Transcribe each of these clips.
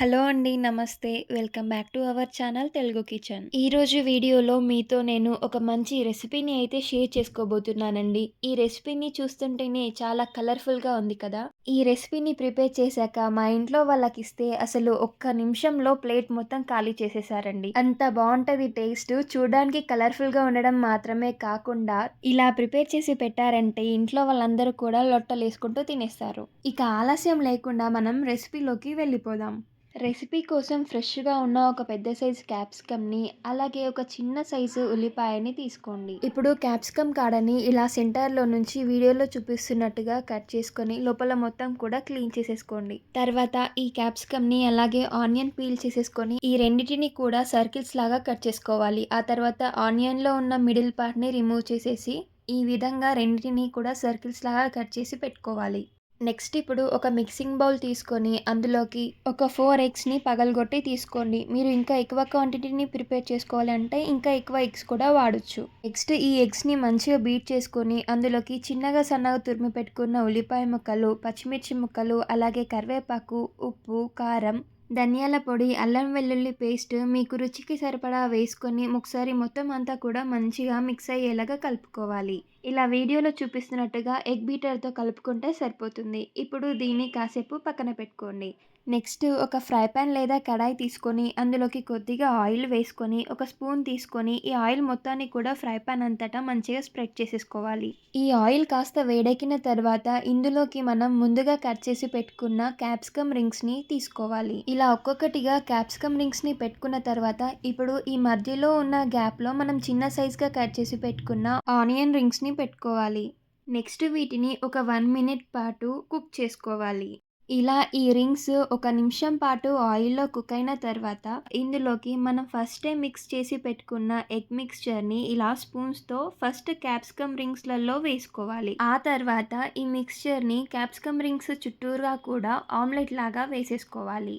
Hello అండి నమస్తే. Welcome back to our channel Telugu kitchen. ఈరోజు వీడియోలో మీతో నేను ఒక మంచి రెసిపీని అయితే షేర్ చేసుకోబోతున్నానండి. ఈ రెసిపీని చూస్తుంటేనే చాలా కలర్ఫుల్గా ఉంది కదా? ఈ రెసిపీని ప్రిపేర్ చేశాక మా ఇంట్లో వాళ్ళకి ఇస్తే అసలు ఒక్క నిమిషంలో ప్లేట్ మొత్తం ఖాళీ చేసేసారండి. అంత బాగుంటుంది టేస్ట్. చూడడానికి కలర్ఫుల్గా ఉండడం మాత్రమే కాకుండా ఇలా ప్రిపేర్ చేసి పెట్టారంటే ఇంట్లో వాళ్ళందరూ కూడా లొట్టలేసుకుంటూ తినేస్తారు. ఇక ఆలస్యం లేకుండా మనం రెసిపీలోకి వెళ్ళిపోదాం. రెసిపీ కోసం ఫ్రెష్గా ఉన్న ఒక పెద్ద సైజు క్యాప్సికమ్ని అలాగే ఒక చిన్న సైజు ఉల్లిపాయని తీసుకోండి. ఇప్పుడు క్యాప్సికమ్ కాడని ఇలా సెంటర్లో నుంచి వీడియోలో చూపిస్తున్నట్టుగా కట్ చేసుకొని లోపల మొత్తం కూడా క్లీన్ చేసేసుకోండి. తర్వాత ఈ క్యాప్సికమ్ని అలాగే ఆనియన్ పీల్ చేసేసుకొని ఈ రెండింటిని కూడా సర్కిల్స్ లాగా కట్ చేసుకోవాలి. ఆ తర్వాత ఆనియన్లో ఉన్న మిడిల్ పార్ట్ని రిమూవ్ చేసేసి ఈ విధంగా రెండింటిని కూడా సర్కిల్స్ లాగా కట్ చేసి పెట్టుకోవాలి. నెక్స్ట్ ఇప్పుడు ఒక మిక్సింగ్ బౌల్ తీసుకొని అందులోకి ఒక ఫోర్ ఎగ్స్ని పగలగొట్టి తీసుకోండి. మీరు ఇంకా ఎక్కువ క్వాంటిటీని ప్రిపేర్ చేసుకోవాలి అంటే ఇంకా ఎక్కువ ఎగ్స్ కూడా వాడచ్చు. నెక్స్ట్ ఈ ఎగ్స్ని మంచిగా బీట్ చేసుకొని అందులోకి చిన్నగా సన్నగా తురిమి పెట్టుకున్న ఉల్లిపాయ ముక్కలు పచ్చిమిర్చి ముక్కలు అలాగే కరివేపాకు ఉప్పు కారం ధనియాల పొడి అల్లం వెల్లుల్లి పేస్ట్ మీకు రుచికి సరిపడా వేసుకొని ఒకసారి మొత్తం అంతా కూడా మంచిగా మిక్స్ అయ్యేలాగా కలుపుకోవాలి. ఇలా వీడియోలో చూపిస్తున్నట్టుగా ఎగ్ బీటర్తో కలుపుకుంటే సరిపోతుంది. ఇప్పుడు దీన్ని కాసేపు పక్కన పెట్టుకోండి. నెక్స్ట్ ఒక ఫ్రై పాన్ లేదా కడాయి తీసుకొని అందులోకి కొద్దిగా ఆయిల్ వేసుకొని ఒక స్పూన్ తీసుకొని ఈ ఆయిల్ మొత్తాన్ని కూడా ఫ్రై పాన్ అంతటా మంచిగా స్ప్రెడ్ చేసేసుకోవాలి. ఈ ఆయిల్ కాస్త వేడెక్కిన తర్వాత ఇందులోకి మనం ముందుగా కట్ చేసి పెట్టుకున్న క్యాప్సికమ్ రింగ్స్ని తీసుకోవాలి. ఇలా ఒక్కొక్కటిగా క్యాప్సికమ్ రింగ్స్ని పెట్టుకున్న తర్వాత ఇప్పుడు ఈ మధ్యలో ఉన్న గ్యాప్లో మనం చిన్న సైజ్గా కట్ చేసి పెట్టుకున్న ఆనియన్ రింగ్స్ని పెట్టుకోవాలి. నెక్స్ట్ వీటిని ఒక వన్ మినిట్ పాటు కుక్ చేసుకోవాలి. ఇలా ఈ రింగ్స్ ఒక నిమిషం పాటు ఆయిల్లో కుక్ అయిన తర్వాత ఇందులోకి మనం ఫస్ట్ టైం మిక్స్ చేసి పెట్టుకున్న ఎగ్ మిక్స్చర్ని ఇలా స్పూన్స్తో ఫస్ట్ క్యాప్సికమ్ రింగ్స్లలో వేసుకోవాలి. ఆ తర్వాత ఈ మిక్స్చర్ని క్యాప్సికమ్ రింగ్స్ చుట్టూరుగా కూడా ఆమ్లెట్ లాగా వేసేసుకోవాలి.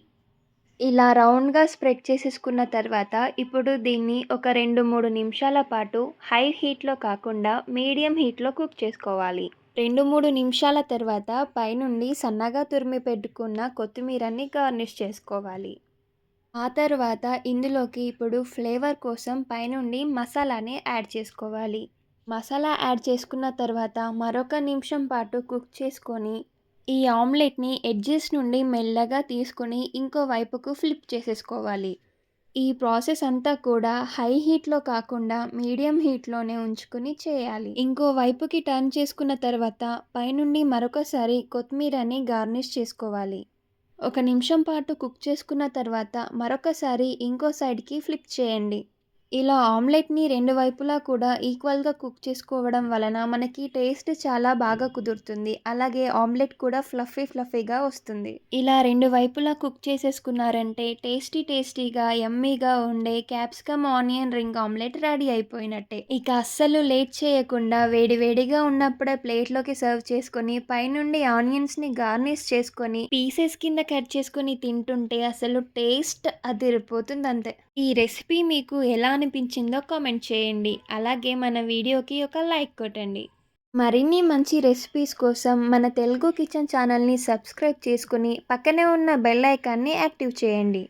ఇలా రౌండ్గా స్ప్రెడ్ చేసేసుకున్న తర్వాత ఇప్పుడు దీన్ని ఒక రెండు మూడు నిమిషాల పాటు హై హీట్లో కాకుండా మీడియం హీట్లో కుక్ చేసుకోవాలి. రెండు మూడు నిమిషాల తర్వాత పైనుండి సన్నగా తురిమి పెట్టుకున్న కొత్తిమీరని గార్నిష్ చేసుకోవాలి. ఆ తర్వాత ఇందులోకి ఇప్పుడు ఫ్లేవర్ కోసం పైనుండి మసాలాని యాడ్ చేసుకోవాలి. మసాలా యాడ్ చేసుకున్న తర్వాత మరొక నిమిషం పాటు కుక్ చేసుకొని ఈ ఆమ్లెట్ని ఎడ్జెస్ నుండి మెల్లగా తీసుకొని ఇంకో వైపుకు ఫ్లిప్ చేసేసుకోవాలి. ఈ ప్రాసెస్ అంతా కూడా హై హీట్లో కాకుండా మీడియం హీట్లోనే ఉంచుకుని చేయాలి. ఇంకో వైపుకి టర్న్ చేసుకున్న తర్వాత పైనుండి మరొకసారి కొత్తిమీరని గార్నిష్ చేసుకోవాలి. ఒక నిమిషం పాటు కుక్ చేసుకున్న తర్వాత మరొకసారి ఇంకో సైడ్కి ఫ్లిప్ చేయండి. ఇలా ఆమ్లెట్ని రెండు వైపులా కూడా ఈక్వల్గా కుక్ చేసుకోవడం వలన మనకి టేస్ట్ చాలా బాగా కుదురుతుంది. అలాగే ఆమ్లెట్ కూడా ఫ్లఫీ ఫ్లఫీగా వస్తుంది. ఇలా రెండు వైపులా కుక్ చేసేసుకున్నారంటే టేస్టీ టేస్టీగా ఎమ్మీగా ఉండే capsicum onion ring omelette ready అయిపోయినట్టే. ఇక అస్సలు లేట్ చేయకుండా వేడి వేడిగా ఉన్నప్పుడే ప్లేట్లోకి సర్వ్ చేసుకొని పైనుండి ఆనియన్స్ని గార్నిష్ చేసుకొని పీసెస్ కింద కట్ చేసుకొని తింటుంటే అసలు టేస్ట్ అదిరిపోతుంది అంతే ఈ రెసిపీ మీకు ఎలా అనిపించిందో కామెంట్ చేయండి. అలాగే మన వీడియోకి ఒక లైక్ కొట్టండి. మరిన్ని మంచి రెసిపీస్ కోసం మన తెలుగు కిచెన్ ఛానల్ని సబ్స్క్రైబ్ చేసుకుని పక్కనే ఉన్న బెల్ ఐకాన్ని యాక్టివ్ చేయండి.